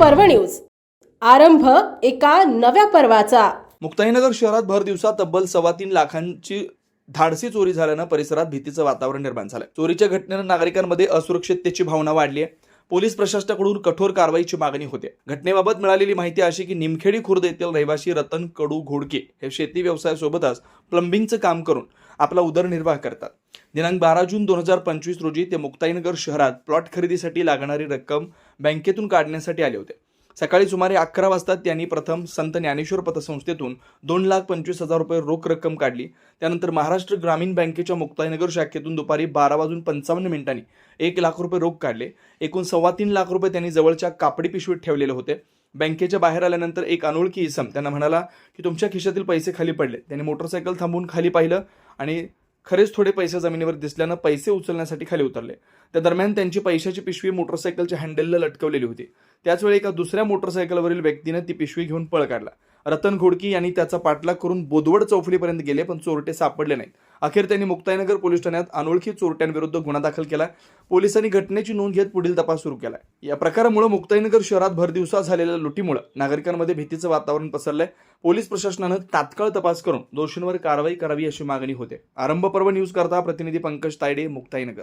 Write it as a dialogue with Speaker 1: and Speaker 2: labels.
Speaker 1: पर्व न्यूज. आरंभ एका नव्या पर्वाचा.
Speaker 2: मुक्ताईनगर शहरात भर दिवसात तब्बल सव्वा तीन लाखांची धाडसी चोरी झाल्यानं परिसरात भीतीचं वातावरण निर्माण झालं चोरीच्या घटनेनं नागरिकांमध्ये असुरक्षिततेची भावना वाढली आहे. पोलीस प्रशासनाकडून कठोर कारवाईची मागणी होते. घटनेबाबत मिळालेली माहिती अशी की निमखेडी खुर्द येथील रहिवासी रतन कडू घोडके हे शेती व्यवसायासोबतच प्लंबिंगचं काम करून आपला उदरनिर्वाह करतात. दिनांक बारा जून दोन हजार पंचवीस रोजी ते मुक्ताईनगर शहरात प्लॉट खरेदीसाठी लागणारी रक्कम बँकेतून काढण्यासाठी आले होते. सकाळी सुमारे अकरा वाजता त्यांनी प्रथम संत ज्ञानेश्वर पतसंस्थेतून दोन लाख पंचवीस हजार रुपये रोख रक्कम काढली. त्यानंतर महाराष्ट्र ग्रामीण बँकेच्या मुक्ताईनगर शाखेतून दुपारी बारा वाजून पंचावन्न मिनिटांनी एक लाख रुपये रोख काढले. एकूण सव्वा तीन लाख रुपये त्यांनी जवळच्या कापडी पिशवीत ठेवलेले होते. बँकेच्या बाहेर आल्यानंतर एक अनोळखी इसम त्यांना म्हणाला की तुमच्या खिशातील पैसे खाली पडले. त्यांनी मोटरसायकल थांबून खाली पाहिलं आणि खरेच थोडे पैसे जमिनीवर दिसल्यानं पैसे उचलण्यासाठी खाली उतरले. त्या दरम्यान त्यांची पैशाची पिशवी मोटरसायकलच्या हँडलला लटकवलेली होती. त्याचवेळी एका दुसऱ्या मोटरसायकलवरील व्यक्तीनं ती पिशवी घेऊन पळ काढला. रतन घोडकी यांनी त्याचा पाठलाग करून बोदवड चौफलीपर्यंत गेले पण चोरटे सापडले नाहीत. अखेर त्यांनी मुक्ताईनगर पोलीस ठाण्यात अनोळखी चोरट्यांविरुद्ध गुन्हा दाखल केला. पोलिसांनी घटनेची नोंद घेत पुढील तपास सुरू केला. या प्रकारामुळे मुक्ताईनगर शहरात भरदिवसा झालेल्या लुटीमुळे नागरिकांमध्ये भीतीचं वातावरण पसरलंय. पोलीस प्रशासनानं तात्काळ तपास करून दोषींवर कारवाई करावी अशी मागणी होते. आरंभ पर्व न्यूज करता प्रतिनिधी पंकज तायडे मुक्ताईनगर.